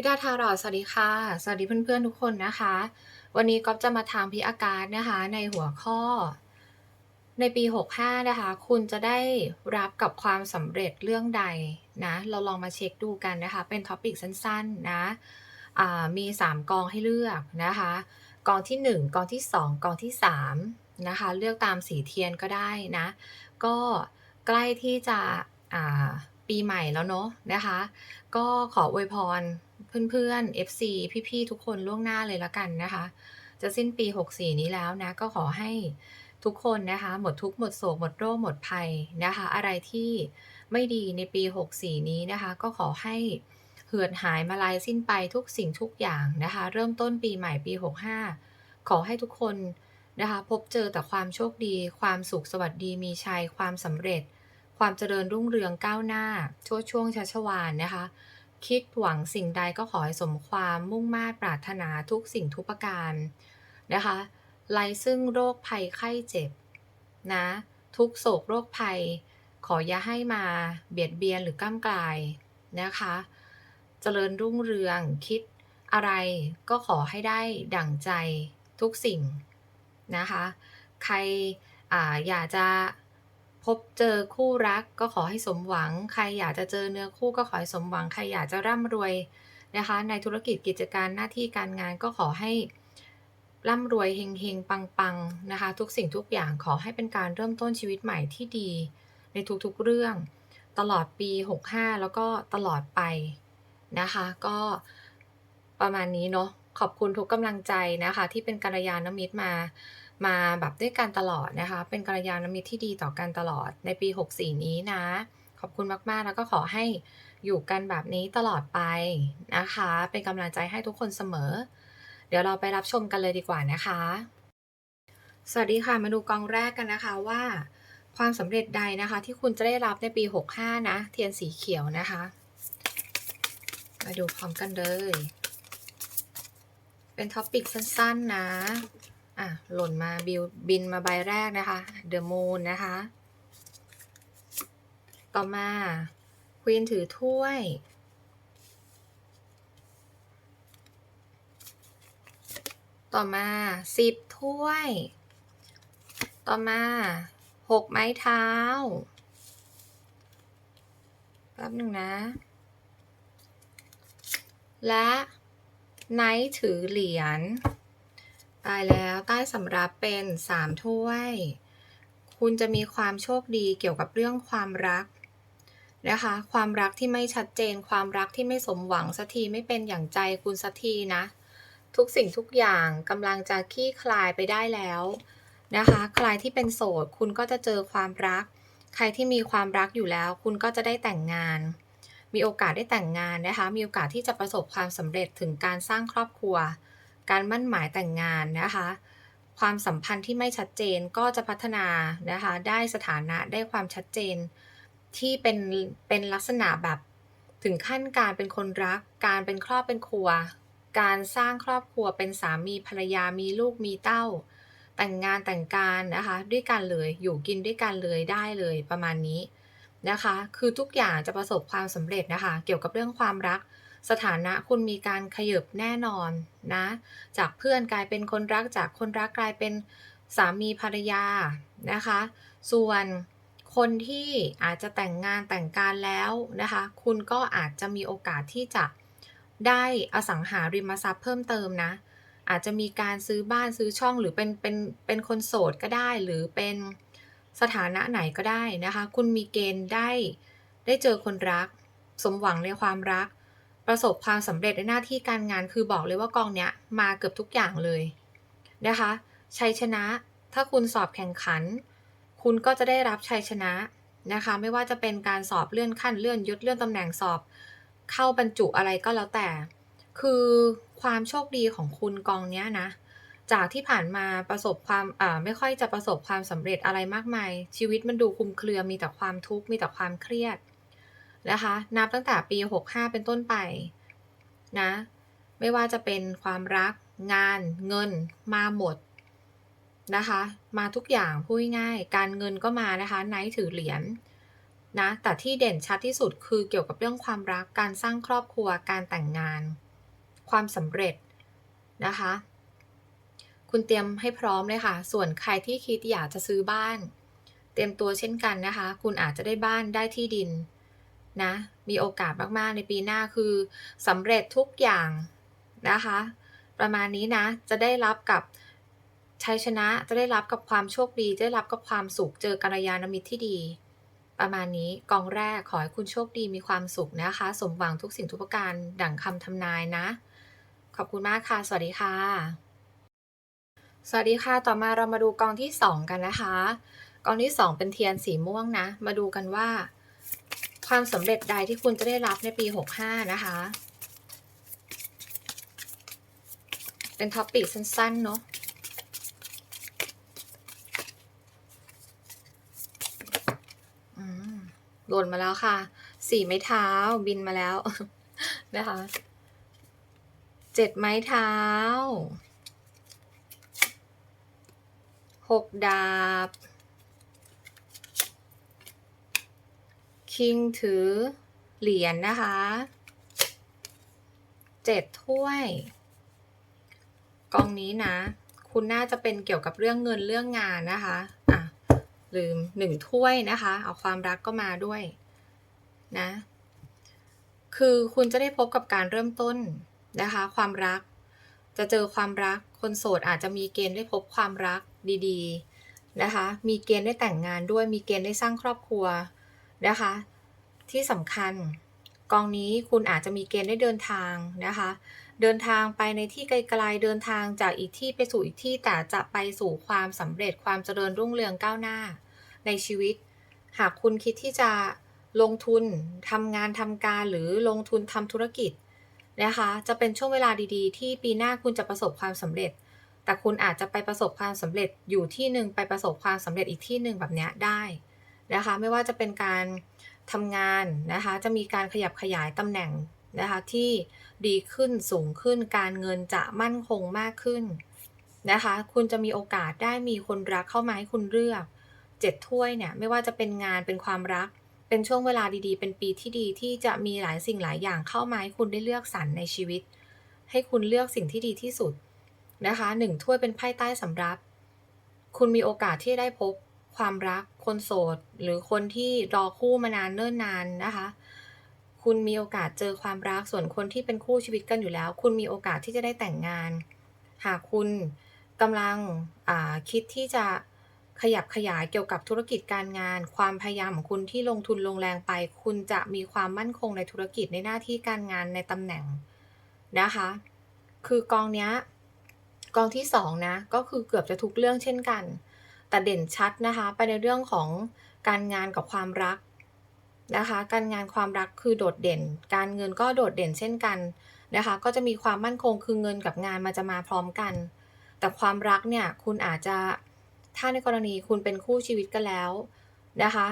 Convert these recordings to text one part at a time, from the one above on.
ลิดาทารอสวัสดีค่ะ สวัสดีเพื่อนๆทุกคนนะคะ วันนี้ก๊อฟจะมาทางพิอากาศนะคะในหัวข้อ ในปี 65 นะคะ คุณจะได้รับกับความสำเร็จเรื่องใดนะ เราลองมาเช็คดูกันนะคะ เป็นท็อปิกสั้นๆนะอ่ามี 3 กองให้เลือกนะคะ กองที่ 1 กองที่ 2 กองที่3นะคะ เลือกตามสีเทียนก็ได้นะ ก็ใกล้ที่จะปีใหม่แล้วเนาะนะคะ ก็ขออวยพร เพื่อนๆ FC พี่ๆ ทุกคนล่วงหน้าเลยล้วกันนะคะ จะสิ้นปี 64 นี้แล้วนะ ก็ขอให้ทุกคนนะคะ หมดทุกหมดโศกหมดโรคหมดภัยนะคะ อะไรที่ไม่ดีในปี 64 นี้นะคะ ก็ขอให้เหือดหายมาลายสิ้นไปทุกสิ่งทุกอย่างนะคะ เริ่มต้นปีใหม่ปี 65 ขอให้ทุกคนนะคะ พบเจอแต่ความโชคดี ความสุขสวัสดีมีชัยความสำเร็จ ความเจริญรุ่งเรืองก้าวหน้า ชั่วช่วงชัชวานนะคะ คิดหวังสิ่งใดก็ขอให้สมความมุ่งมา่ปรารถนาทุกสิ่งทุกประการนะคะไรซึ่งโรคภัยไข้เจ็บนะทุกโศกโรคภัย ขออย่าให้มาเบียดเบียนหรือก้ามกลายนะคะเจริญรุ่งเรืองคิดอะไรก็ขอให้ได้ดั่งใจทุกสิ่งนะคะ ใครอ่าอยากจะ พบเจอคู่รักก็ขอให้สมหวัง ใครอยากจะเจอเนื้อคู่ก็ขอให้สมหวัง ใครอยากจะร่ำรวยนะคะ ในธุรกิจกิจการหน้าที่การงานก็ขอให้ร่ำรวยเฮงๆ ปังๆนะคะ ทุกสิ่งทุกอย่างขอให้เป็นการเริ่มต้นชีวิตใหม่ที่ดี ในทุกๆเรื่อง ตลอดปี 65 แล้วก็ตลอดไปนะคะ ก็ประมาณนี้เนาะขอบคุณทุกกำลังใจนะคะ ที่เป็นกัลยาณมิตรมา มาแบบด้วยกันตลอดนะคะ เป็นกัลยาณมิตรที่ดีต่อกันตลอดในปี 64 นี้นะ ขอบคุณมากๆ แล้วก็ขอให้อยู่กันแบบนี้ตลอดไปนะคะ เป็นกำลังใจให้ทุกคนเสมอ เดี๋ยวเราไปรับชมกันเลยดีกว่านะคะ สวัสดีค่ะ มาดูกองแรกกันนะคะว่า ความสำเร็จใดนะคะ ที่คุณจะได้รับในปี 65 นะ เทียนสีเขียวนะคะ มาดูพร้อมกันเลย เป็นท็อปิกสั้นๆนะ อะหล่นมาบิวบินมาใบแรกนะคะ The Moon นะคะ ต่อมาควีนถือถ้วย ต่อมาสิบถ้วย ต่อมาหกไม้เท้าแป๊บหนึ่งนะ และไนท์ถือเหรียญ ตายแล้วใต้สำรับเป็นสามถ้วย คุณจะมีความโชคดีเกี่ยวกับเรื่องความรักนะคะ ความรักที่ไม่ชัดเจน ความรักที่ไม่สมหวังสักทีไม่เป็นอย่างใจคุณสักทีนะ ทุกสิ่งทุกอย่างกำลังจะคลี่คลายไปได้แล้วนะคะ ใครที่เป็นโสดคุณก็จะเจอความรัก ใครที่มีความรักอยู่แล้ว คุณก็จะได้แต่งงาน มีโอกาสได้แต่งงานนะคะ มีโอกาสที่จะประสบความสำเร็จถึงการสร้างครอบครัว การมั่นหมายแต่งงานนะคะ ความสัมพันธ์ที่ไม่ชัดเจนก็จะพัฒนานะคะ ได้สถานะได้ความชัดเจน ที่เป็นเป็นลักษณะแบบถึงขั้นการเป็นคนรัก การเป็นครอบเป็นครัว การสร้างครอบครัวเป็นสามีภรรยามีลูกมีเต้า แต่งงานแต่งการนะคะ ด้วยกันเลยอยู่กินด้วยกันเลยได้เลยประมาณนี้นะคะ คือทุกอย่างจะประสบความสำเร็จนะคะ เกี่ยวกับเรื่องความรัก สถานะคุณมีการขยบแน่นอนนะ จากเพื่อนกลายเป็นคนรักจากคนรักกลายเป็นสามีภรรยานะคะ ส่วนคนที่อาจจะแต่งงานแต่งการแล้วนะคะ คุณก็อาจจะมีโอกาสที่จะได้อสังหาริมทรัพย์เพิ่มเติมนะ อาจจะมีการซื้อบ้านซื้อช่องหรือเป็นเป็นเป็นคนโสดก็ได้หรือเป็นสถานะไหนก็ได้นะคะ คุณมีเกณฑ์ได้ได้เจอคนรัก สมหวังในความรัก ประสบความสำเร็จในหน้าที่การงานคือบอกเลยว่ากองเนี้ยมาเกือบทุกอย่างเลยนะคะชัยชนะถ้าคุณสอบแข่งขัน คุณก็จะได้รับชัยชนะนะคะไม่ว่าจะเป็นการสอบเลื่อนขั้นเลื่อนยศเลื่อนตำแหน่งสอบ เข้าบรรจุอะไรก็แล้วแต่ คือความโชคดีของคุณกองเนี้ยนะจากที่ผ่านมาประสบความอ่าไม่ค่อยจะประสบความสำเร็จอะไรมากมาย ชีวิตมันดูคุมเครือมีแต่ความทุกข์มีแต่ความเครียด นะคะ นับตั้งแต่ปี 65 เป็นต้นไปนะ ไม่ว่าจะเป็นความรักงานเงินมาหมดนะคะ มาทุกอย่างพูดง่ายการเงินก็มานะคะไนท์ถือเหรียญนะ แต่ที่เด่นชัดที่สุดคือเกี่ยวกับเรื่องความรักการสร้างครอบครัวการแต่งงาน ความสำเร็จนะคะ คุณเตรียมให้พร้อมเลยค่ะ ส่วนใครที่คิดอยากจะซื้อบ้าน เตรียมตัวเช่นกันนะคะ คุณอาจจะได้บ้านได้ที่ดิน นะมีโอกาสมากๆในปีหน้าคือสำเร็จทุกอย่างนะคะ ประมาณนี้นะจะได้รับกับชัยชนะจะได้รับกับความโชคดีจะได้รับกับความสุขเจอกัลยาณมิตรที่ดี ประมาณนี้กองแรกขอให้คุณโชคดีมีความสุขนะคะ สมหวังทุกสิ่งทุกประการดั่งคำทำนายนะ ขอบคุณมากค่ะ สวัสดีค่ะ สวัสดีค่ะต่อมาเรามาดูกองที่ 2 กันนะคะ กองที่ 2 เป็นเทียนสีม่วงนะ มาดูกันว่า ความสำเร็จใดที่คุณจะได้รับในปี 65 นะคะ เป็นท็อปปิกสั้นๆ เนาะหล่นมาแล้วค่ะ สี่ไม้เท้าบินมาแล้ว นะคะ เจ็ดไม้เท้า หกดาบ คิงถือเหรียญนนะคะเจ็ดถ้วย กองนี้นะ คุณน่าจะเป็นเกี่ยวกับเรื่องเงินเรื่องงานนะคะอะลืมหนึ่งถ้วยนะคะ เอาความรักก็มาด้วยนะ คือคุณจะได้พบกับการเริ่มต้นนะคะ ความรัก จะเจอความรัก คนโสดอาจจะมีเกณฑ์ได้พบความรักดี ๆ นะคะ มีเกณฑ์ได้แต่งงานด้วย มีเกณฑ์ได้สร้างครอบครัว นะคะ ที่สำคัญกองนี้คุณอาจจะมีเกณฑ์ได้เดินทางนะคะ เดินทางไปในที่ไกลๆเดินทางจากอีกที่ไปสู่อีกที่แต่จะไปสู่ความสำเร็จความเจริญรุ่งเรืองก้าวหน้า ในชีวิต หากคุณคิดที่จะลงทุนทำงานทำการหรือลงทุนทำธุรกิจนะคะ จะเป็นช่วงเวลาดีๆ ที่ปีหน้าคุณจะประสบความสำเร็จ แต่คุณอาจจะไปประสบความสำเร็จอยู่ที่หนึ่งไปประสบความสำเร็จอีกที่หนึ่งแบบนี้ได้ นะคะไม่ว่าจะเป็นการทำงานนะคะจะมีการขยับขยายตำแหน่งนะคะที่ดีขึ้นสูงขึ้นการเงินจะมั่นคงมากขึ้นนะคะคุณจะมีโอกาสได้มีคนรักเข้ามาให้คุณเลือกเจ็ดถ้วยเนี่ยไม่ว่าจะเป็นงานเป็นความรัก เป็นช่วงเวลาดีๆ เป็นปีที่ดีที่จะมีหลายสิ่งหลายอย่างเข้ามาให้คุณได้เลือกสรรในชีวิต ให้คุณเลือกสิ่งที่ดีที่สุดนะคะหนึ่งถ้วยเป็นไพ่ใต้สำรับ คุณมีโอกาสที่ได้พบ ความรักคนโสด หรือคนที่รอคู่มานานเนิ่นนานนะคะ คุณมีโอกาสเจอความรักส่วนคนที่เป็นคู่ชีวิตกันอยู่แล้ว คุณมีโอกาสที่จะได้แต่งงาน หากคุณกำลังคิดที่จะขยับขยายเกี่ยวกับธุรกิจการงาน ความพยายามของคุณที่ลงทุนลงแรงไป คุณจะมีความมั่นคงในธุรกิจในหน้าที่การงานในตำแหน่งนะคะ คือกองเนี้ยกองที่สองนะก็คือเกือบจะทุกเรื่องเช่นกัน แต่เด่นชัดนะคะ ไปในเรื่องของการงานกับความรักนะคะ การงานความรักคือโดดเด่น การเงินก็โดดเด่นเช่นกันนะคะ ก็จะมีความมั่นคงคือเงินกับงานมันจะมาพร้อมกัน แต่ความรักเนี่ยคุณอาจจะถ้าในกรณีคุณเป็นคู่ชีวิตกันแล้วนะคะ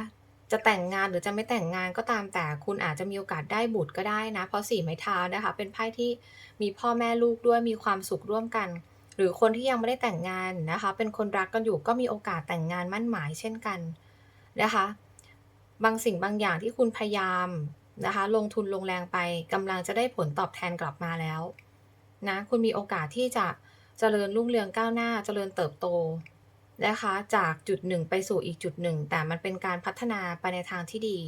จะแต่งงานหรือจะไม่แต่งงานก็ตามแต่คุณอาจจะมีโอกาสได้บุตรก็ได้นะ เพราะสี่ไม้เท้านะคะ เป็นไพ่ที่มีพ่อแม่ลูกด้วยมีความสุขร่วมกัน หรือคนที่ยังไม่ได้แต่งงานนะคะ เป็นคนรักกันอยู่ก็มีโอกาสแต่งงานมั่นหมายเช่นกันนะคะ บางสิ่งบางอย่างที่คุณพยายามนะคะ ลงทุนลงแรงไปกำลังจะได้ผลตอบแทนกลับมาแล้วนะคุณมีโอกาสที่จะเจริญรุ่งเรืองก้าวหน้าเจริญเติบโตนะคะ จากจุดหนึ่งไปสู่อีกจุดหนึ่งแต่มันเป็นการพัฒนาไปในทางที่ดี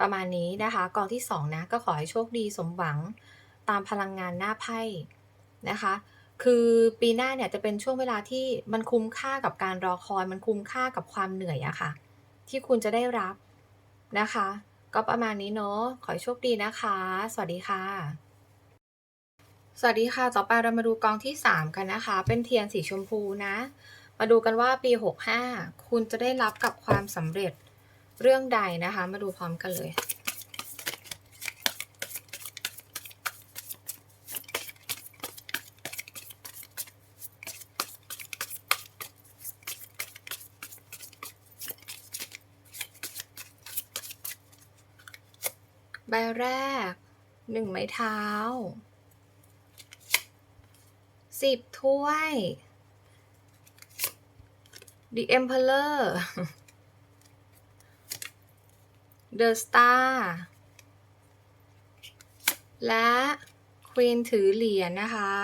ประมาณนี้นะคะกองที่2นะก็ขอให้โชคดีสมหวังตามพลังงานหน้าไพ่นะคะ คือปีหน้าเนี่ยจะเป็นช่วงเวลาที่มันคุ้มค่ากับการรอคอย มันคุ้มค่ากับความเหนื่อยอะค่ะ ที่คุณจะได้รับนะคะ ก็ประมาณนี้เนาะขอโชคดีนะคะ สวัสดีค่ะ สวัสดีค่ะ ต่อไปเรามาดูกองที่ 3 กันนะคะ เป็นเทียนสีชมพูนะ มาดูกันว่าปี 65 คุณจะได้รับกับความสำเร็จเรื่องใดนะคะ มาดูพร้อมกันเลย ใบแรกหนึ่งไม้เท้าสิบถ้วย The Emperor The Star และควีนถือเหรียญนะคะ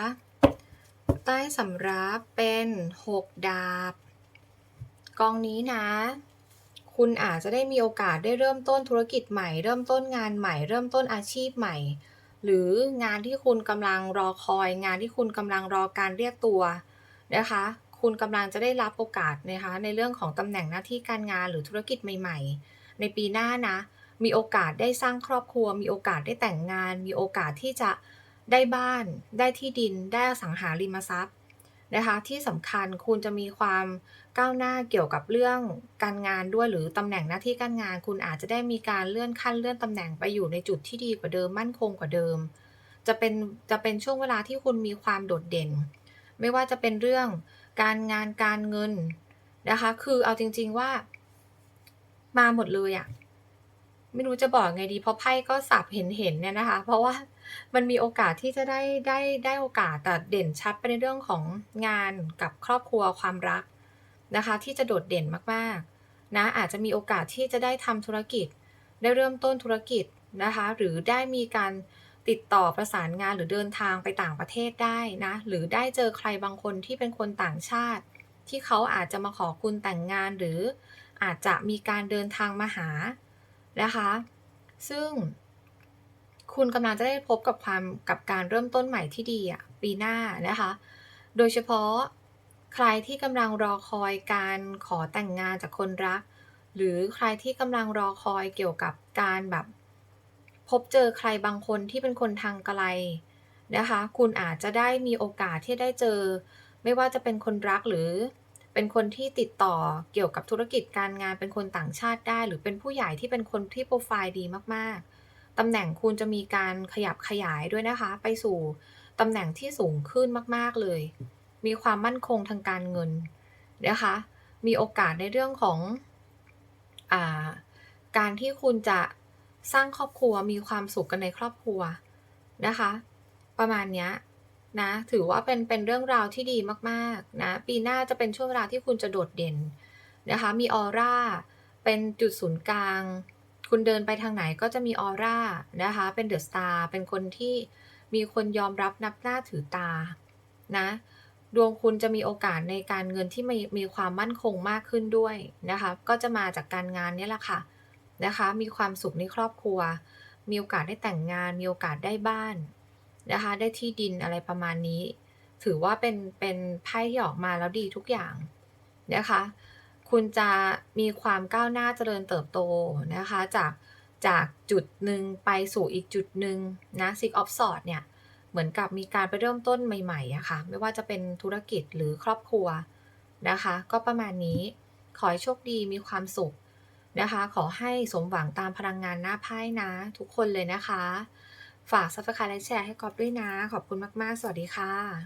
ใต้สำรับเป็นหกดาบ กองนี้นะ คุณอาจจะได้มีโอกาสได้เริ่มต้นธุรกิจใหม่ เริ่มต้นงานใหม่ เริ่มต้นอาชีพใหม่ หรืองานที่คุณกำลังรอคอย งานที่คุณกำลังรอการเรียกตัวนะคะ คุณกำลังจะได้รับโอกาสนะคะในเรื่องของตำแหน่งหน้าที่การงานหรือธุรกิจใหม่ ๆ ในปีหน้านะ มีโอกาสได้สร้างครอบครัว มีโอกาสได้แต่งงาน มีโอกาสที่จะได้บ้าน ได้ที่ดิน ได้สังหาริมทรัพย์ นะคะที่สำคัญคุณจะมีความก้าวหน้าเกี่ยวกับเรื่องการงานด้วยหรือตำแหน่งหน้าที่การงาน คุณอาจจะได้มีการเลื่อนขั้นเลื่อนตำแหน่งไปอยู่ในจุดที่ดีกว่าเดิมมั่นคงกว่าเดิม จะเป็นจะเป็นช่วงเวลาที่คุณมีความโดดเด่น ไม่ว่าจะเป็นเรื่องการงานการเงินนะคะคือเอาจริง ๆว่า มาหมดเลยอะไม่รู้จะบอกไงดีเพราะไพ่ก็สับเห็นๆเนี่ยนะคะ เพราะว่า มันมีโอกาสที่จะได้ได้ได้โอกาสแต่เด่นชัดไปในเรื่องของงานกับครอบครัวความรักนะคะ ที่จะโดดเด่นมากๆนะอาจจะมีโอกาสที่จะได้ทำธุรกิจ ได้เริ่มต้นธุรกิจนะคะ หรือได้มีการติดต่อประสานงานหรือเดินทางไปต่างประเทศได้นะ หรือได้เจอใครบางคนที่เป็นคนต่างชาติ ที่เขาอาจจะมาขอคุณแต่งงานหรืออาจจะมีการเดินทางมาหานะคะ ซึ่ง คุณกำลังจะได้พบกับความกับการเริ่มต้นใหม่ที่ดีอะปีหน้านะคะ โดยเฉพาะใครที่กำลังรอคอยการขอแต่งงานจากคนรัก หรือใครที่กำลังรอคอยเกี่ยวกับการแบบ พบเจอใครบางคนที่เป็นคนทางไกลนะคะ คุณอาจจะได้มีโอกาสที่ได้เจอ ไม่ว่าจะเป็นคนรักหรือเป็นคนที่ติดต่อเกี่ยวกับธุรกิจการงานเป็นคนต่างชาติได้ หรือเป็นผู้ใหญ่ที่เป็นคนที่โปรไฟล์ดีมากๆ ตำแหน่งคุณจะมีการขยับขยายด้วยนะคะ ไปสู่ตำแหน่งที่สูงขึ้นมาก ๆ เลย มีความมั่นคงทางการเงินนะคะ มีโอกาสในเรื่องของอาการที่คุณจะสร้างครอบครัวมีความสุขกันในครอบครัวนะคะ ประมาณนี้นะถือว่าเป็นเป็นเรื่องราวที่ดีมากๆนะปีหน้าจะเป็นช่วงเวลาที่คุณจะโดดเด่นนะคะ มีออร่าเป็นจุดศูนย์กลาง คุณเดินไปทางไหนก็จะมีออร่านะคะ เป็นเดอะสตาร์เป็นคนที่มีคนยอมรับนับหน้าถือตานะ ดวงคุณจะมีโอกาสในการเงินที่มีมีความมั่นคงมากขึ้นด้วยนะคะ ก็จะมาจากการงานนี่แหละค่ะนะคะ มีความสุขในครอบครัว มีโอกาสได้แต่งงาน มีโอกาสได้บ้านนะคะ ได้ที่ดินอะไรประมาณนี้ ถือว่าเป็นเป็นไพ่ที่ออกมาแล้วดีทุกอย่างนะคะ คุณจะมีความก้าวหน้าเจริญเติบโตนะคะจากจากจุดหนึ่งไปสู่อีกจุดหนึ่งนะ Six of Swords เนี่ยเหมือนกับมีการไปเริ่มต้นใหม่ๆอะค่ะไม่ว่าจะเป็นธุรกิจหรือครอบครัวนะคะ ก็ประมาณนี้ขอให้โชคดีมีความสุขนะคะ ขอให้สมหวังตามพลังงานหน้าไพ่นะ ทุกคนเลยนะคะ ฝาก Subscribe และแชร์ให้กอบด้วยนะ ขอบคุณมาก ๆ สวัสดีค่ะ